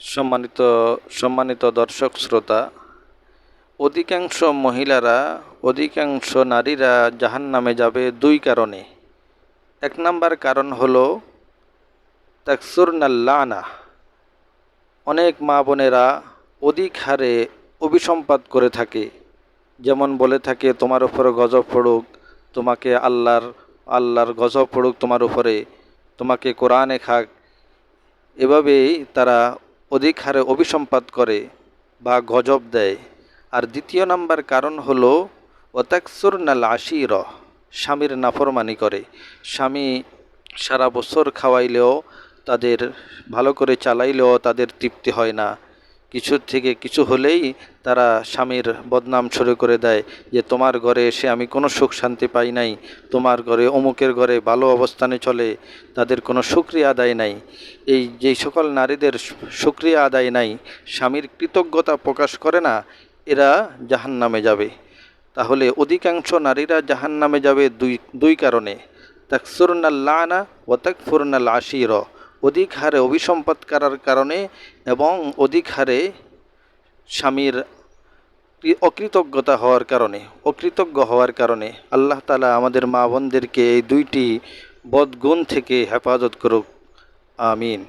সম্মানিত সম্মানিত দর্শক শ্রোতা, অধিকাংশ মহিলারা, অধিকাংশ নারীরা জাহান নামে যাবে দুই কারণে। এক নাম্বার কারণ হলো তাকসুরনাল্লানা অনেক মা বোনেরা অধিক হারে অভিসম্পাদ করে থাকে। যেমন বলে থাকে, তোমার উপরে গজব পড়ুক, তোমাকে আল্লাহর আল্লাহর গজব পড়ুক তোমার উপরে, তোমাকে কোরআনে খাক। এভাবেই তারা অধিক হারে অভিসম্পাত করে বা গজব দেয়। আর দ্বিতীয় নাম্বার কারণ হল ওতাকসুর নাল আশির স্বামীর নাফরমানি করে। স্বামী সারা বছর খাওয়াইলেও, তাদের ভালো করে চালাইলেও তাদের তৃপ্তি হয় না। কিছু থেকে কিছু হলেই তারা স্বামীর বদনাম শুরু করে দেয় যে, তোমার ঘরে এসে আমি কোনো সুখ শান্তি পাই নাই। তোমার ঘরে অমুকের ঘরে ভালো অবস্থানে চলে। তাদের কোনো সুক্রিয়া আদায় নাই। এই যেই সকল নারীদের সুক্রিয়া আদায় নাই, স্বামীর কৃতজ্ঞতা প্রকাশ করে না, এরা জাহান নামে যাবে। তাহলে অধিকাংশ নারীরা জাহান নামে যাবে দুই দুই কারণে। তাকসুরনাল্লানা ও তাকফুরনাল আশির। অধিক হারে অভিসম্পাদ করার কারণে এবং অধিক হারে স্বামীর অকৃতজ্ঞতা হওয়ার কারণে, অকৃতজ্ঞ হওয়ার কারণে আল্লাহ তালা আমাদের মা বোনদেরকে এই দুইটি বদগুণ থেকে হেফাজত করুক। আমিন।